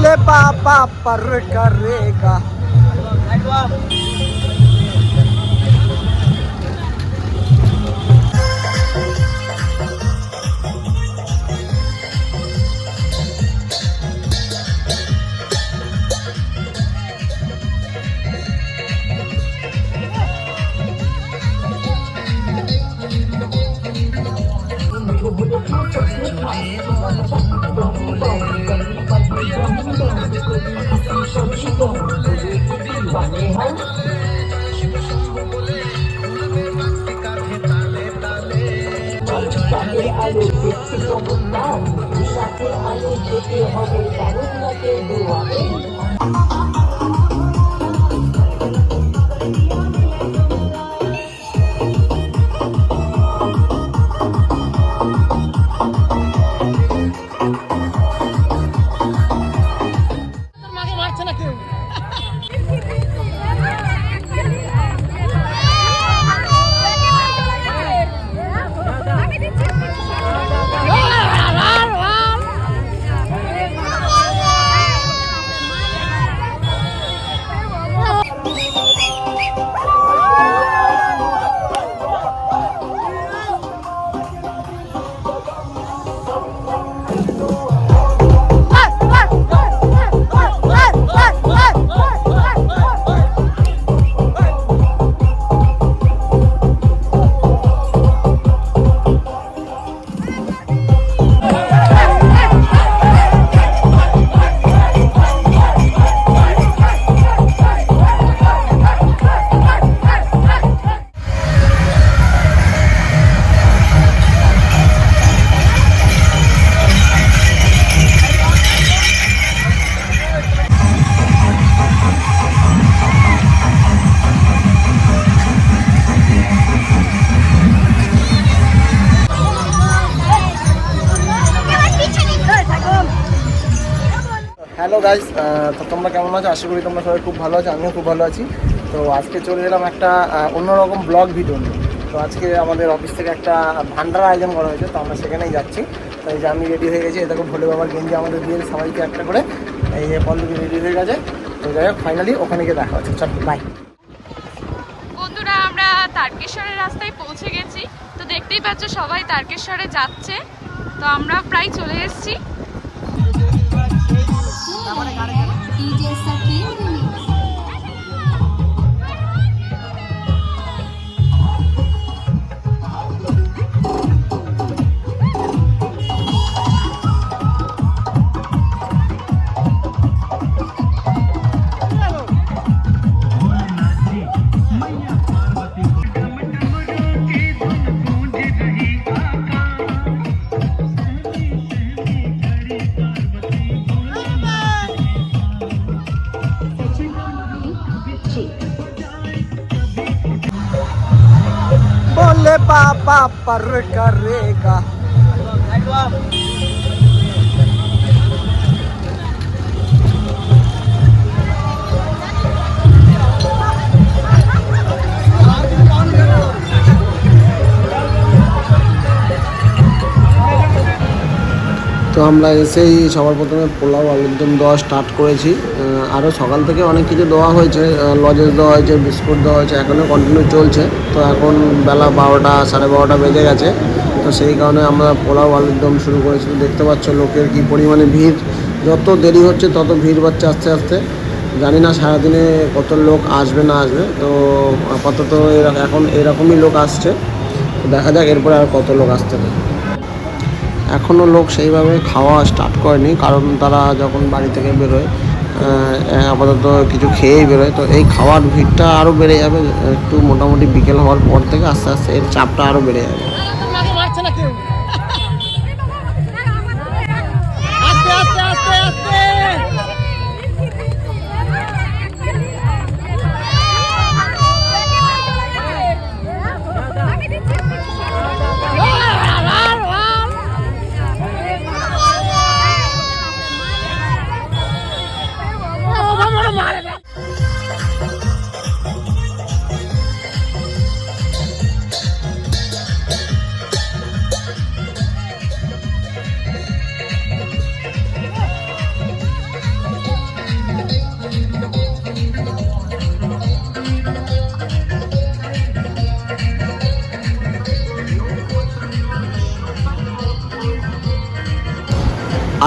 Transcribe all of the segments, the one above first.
भोले बाबा पर करेगा। tiêu hồng cảnh tiêu đùa hello guys তো তোমরা কেমন আছো? আশা করি তোমরা সবাই খুব ভালো আছো, আমিও খুব ভালো আছি। তো আজকে চলে এলাম একটা অন্যরকম ব্লগ ভিডিও নিয়ে। তো আজকে আমাদের অফিস থেকে একটা ভান্ডার আয়োজন করা হয়েছে, তো আমরা সেখানেই যাচ্ছি। তো এই যে আমি রেডি হয়ে গেছি এরকম ভোলে বাবার গেঞ্জি আমাদের দিয়ে সবাইকে একটা করে, এই যে রেডি হয়ে গেছে। তো যাই হোক ফাইনালি ওখানে গিয়ে দেখা হচ্ছে। চল বাই বন্ধুরা, আমরা তারকেশ্বরের রাস্তায় পৌঁছে গেছি। তো দেখতেই পাচ্ছ, সবাই তারকেশ্বরে যাচ্ছে। তো আমরা প্রায় চলে এসেছি। DJ Sakir. पापर करेगा। তো আমরা এসেই সবার প্রথমে পোলাও, আলুর দম দেওয়া স্টার্ট করেছি। আরও সকাল থেকে অনেক কিছু দেওয়া হয়েছে লজেস দেওয়া হয়েছে, বিস্কুট দেওয়া হয়েছে এখনও কন্টিনিউ চলছে। তো এখন বেলা বারোটা, সাড়ে বারোটা বেজে গেছে। তো সেই কারণে আমরা পোলাও, আলুর দম শুরু করেছি। দেখতে পাচ্ছ লোকের কি পরিমাণে ভিড়। যত দেরি হচ্ছে, তত ভিড় বাড়ছে আস্তে আস্তে। জানি না সারাদিনে কত লোক আসবে, না আসবে। তো আপাতত এখন এরকমই লোক আসছে। দেখা যাক, এরপরে আর কত লোক আসতে পারে। এখনও লোক সেইভাবে খাওয়া স্টার্ট করেনি, কারণ তারা যখন বাড়ি থেকে বেরোয় আপাতত কিছু খেয়েই বেরোয়। তো এই খাওয়ার ভিড়টা আরও বেড়ে যাবে, একটু মোটামুটি বিকেল হওয়ার পর থেকে আস্তে আস্তে এর চাপটা আরও বেড়ে যাবে।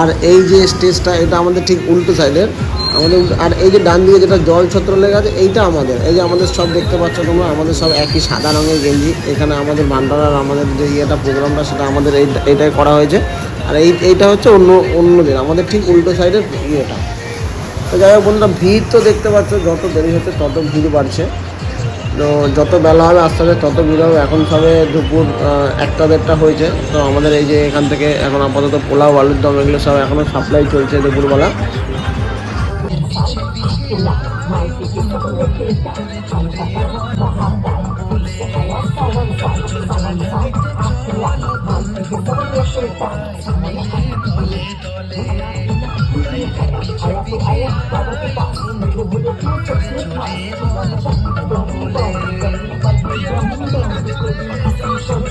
আর এই যে স্টেজটা, এটা আমাদের ঠিক উল্টো সাইডের। আমাদের আর এই যে ডান দিকে যেটা জল ছত্র লেগে আছে, এইটা আমাদের। এই যে আমাদের সব দেখতে পাচ্ছ তোমরা, আমাদের সব একই সাদা রঙের গেঞ্জি। এখানে আমাদের ভান্ডারার আমাদের যে ইয়েটা, প্রোগ্রামটা, সেটা আমাদের এই এইটাই করা হয়েছে। আর এই এইটা হচ্ছে অন্য অন্যদের, আমাদের ঠিক উল্টো সাইডের ইয়েটা। তো যাই হোক বন্ধুরা, ভিড় তো দেখতে পাচ্ছ, যত দেরি হচ্ছে তত ভিড় বাড়ছে। তো যত বেলা হবে আস্তে আস্তে তত ভিড় হবে। এখন সবে দুপুর একটা দেড়টা হয়েছে। তো আমাদের এই যে এখান থেকে এখন আপাতত পোলাও, আলুর দম এগুলো সব এখনও সাপ্লাই চলছে দুপুরবেলা।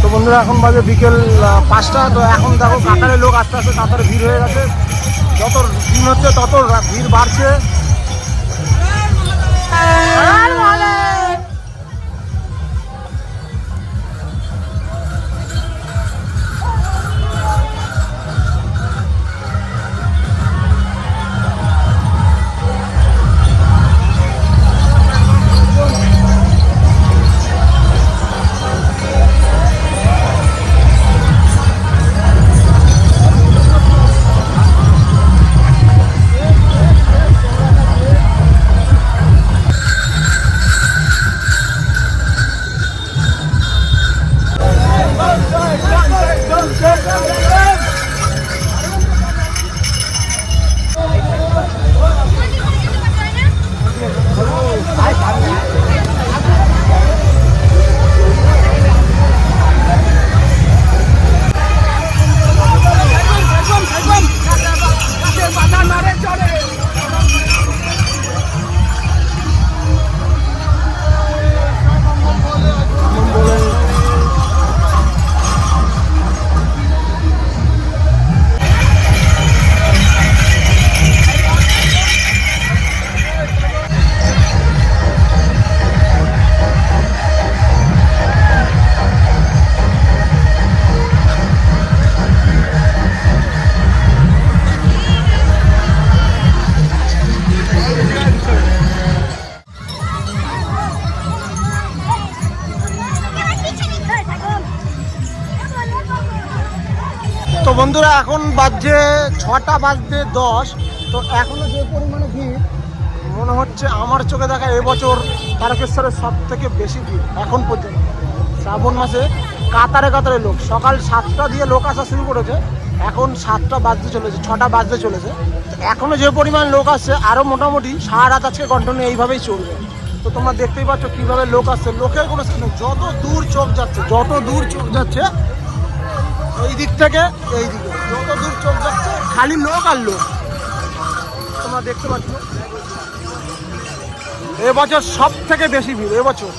তো বন্ধুরা, এখন বাজে বিকেল পাঁচটা। তো এখন দেখো কাতারে লোক আস্তে আস্তে কাতারে ভিড় হয়ে গেছে। যত দিন হচ্ছে তত ভিড় বাড়ছে। বন্ধুরা, এখন বাজছে ছটা বাজতে দশ। তো এখনও যে পরিমাণে ভিড়, মনে হচ্ছে আমার চোখে দেখা এবছর তারকেশ্বরের সব থেকে বেশি ভিড়, এখন পর্যন্ত। শ্রাবণ মাসে কাতারে কাতারে লোক। সকাল সাতটা দিয়ে লোক আসা শুরু করেছে, এখন সাতটা বাজতে চলেছে, ছটা বাজতে চলেছে। তো এখনও যে পরিমাণ লোক আসছে আরও মোটামুটি সারা রাত আজকে কন্টিনিউ এইভাবেই চলবে। তো তোমরা দেখতেই পাচ্ছ কীভাবে লোক আসছে। লোকের কোনো যত দূর চোখ যাচ্ছে, যত দূর চোখ যাচ্ছে এই দিক থেকে এই দিকে। যত দূর চোখ যাচ্ছে, খালি লোক আর লোক। তোমরা দেখতে পাচ্ছ? এবছর সব থেকে বেশি ভিড়, এবছর।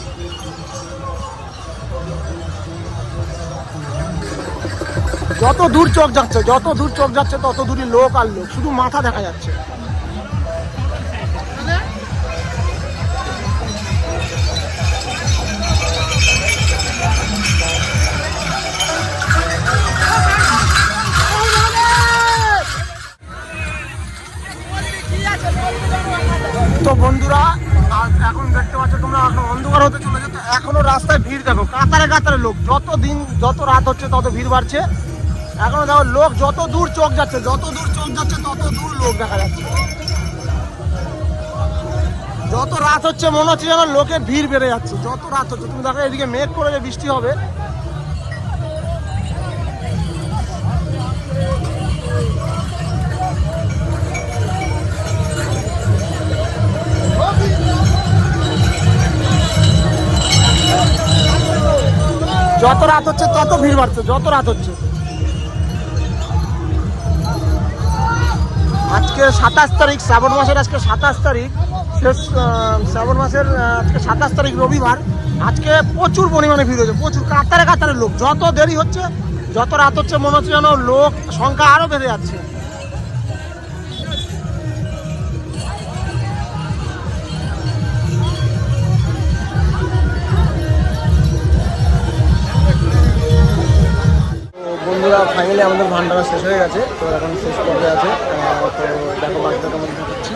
যত দূর চোখ যাচ্ছে, যত দূর চোখ যাচ্ছে, তত দূরই লোক আর লোক। শুধু মাথা দেখা যাচ্ছে। বন্ধুরা, আজ এখন দেখতে পাচ্ছ তোমরা এখন অন্ধকার হতে চলেছে। তো এখনও রাস্তায় ভিড় দেখো, কাতারে কাতারে লোক। যত দিন, যত রাত হচ্ছে, তত ভিড় বাড়ছে। এখনও দেখো লোক যত দূর চোখ যাচ্ছে, যত দূর চোখ যাচ্ছে, তত দূর লোক দেখা যাচ্ছে। যত রাত হচ্ছে, মনে হচ্ছে যেন লোকের ভিড় বেড়ে যাচ্ছে। যত রাত হচ্ছে, তুমি দেখো এদিকে মেঘ করে যে বৃষ্টি হবে। যত রাত হচ্ছে তত ভিড় বাড়ছে, যত রাত হচ্ছে। আজকে সাতাশ তারিখ, শ্রাবণ মাসের আজকে সাতাশ তারিখ, শেষ শ্রাবণ মাসের আজকে সাতাশ তারিখ রবিবার। আজকে প্রচুর পরিমাণে ভিড় হচ্ছে প্রচুর কাতারে কাতারে লোক। যত দেরি হচ্ছে, যত রাত হচ্ছে, মনে হচ্ছে যেন লোক, সংখ্যা আরও বেড়ে যাচ্ছে। ফাইনালি আমাদের ভান্ডারা শেষ হয়ে গেছে, তো এখন শেষ পর্যায়ে আছে। তো দেখো বাকিটা কেমন দেখাচ্ছি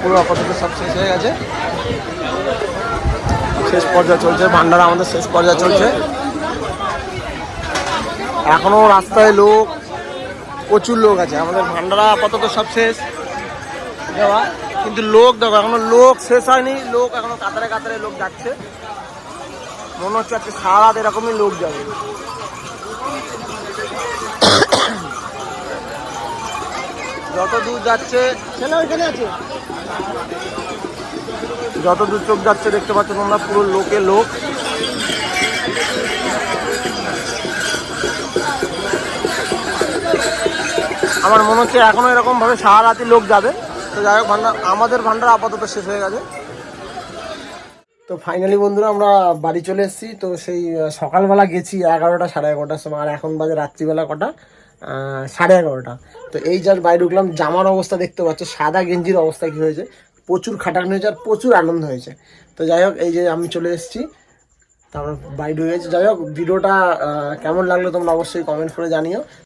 পুরো আপাতত সব শেষ হয়ে গেছে। শেষ পর্যায়ে চলছে, ভান্ডারা আমাদের শেষ পর্যায়ে চলছে। এখনও রাস্তায় লোক, প্রচুর লোক আছে। আমাদের ভান্ডারা আপাতত সব শেষ। দেওয়া কিন্তু লোক দেখো, এখনও লোক শেষ হয়নি। লোক এখনও কাতারে কাতারে লোক যাচ্ছে। মনে হচ্ছে আজকে সারা রাত এরকমই লোক যাবে। যত দূর যাচ্ছে ছেলে ওইখানে আছে। যত দূর চোখ যাচ্ছে দেখতে পাচ্ছ তোমরা পুরো লোকে লোক। আমার মনে হচ্ছে এখনও এরকম ভাবে সারা রাতি লোক যাবে। তো যাই হোক ভান্ডার আমাদের ভান্ডার আপাতত শেষ হয়ে গেছে। তো ফাইনালি বন্ধুরা আমরা বাড়ি চলে এসেছি। তো সেই সকালবেলা গেছি এগারোটা সাড়ে এগারোটার সময়, আর এখন বাজে রাত্রিবেলা কটা? সাড়ে এগারোটা। তো এই যার বাইরে ঢুকলাম, জামার অবস্থা দেখতে পাচ্ছ, সাদা গেঞ্জির অবস্থা কী হয়েছে? প্রচুর খাটাখানি হয়েছে আর প্রচুর আনন্দ হয়েছে। তো যাই হোক, এই যে আমি চলে এসেছি, তারপর ঢুকে গেছি। যাই হোক, ভিডিওটা কেমন লাগল তোমরা অবশ্যই কমেন্ট করে জানিও।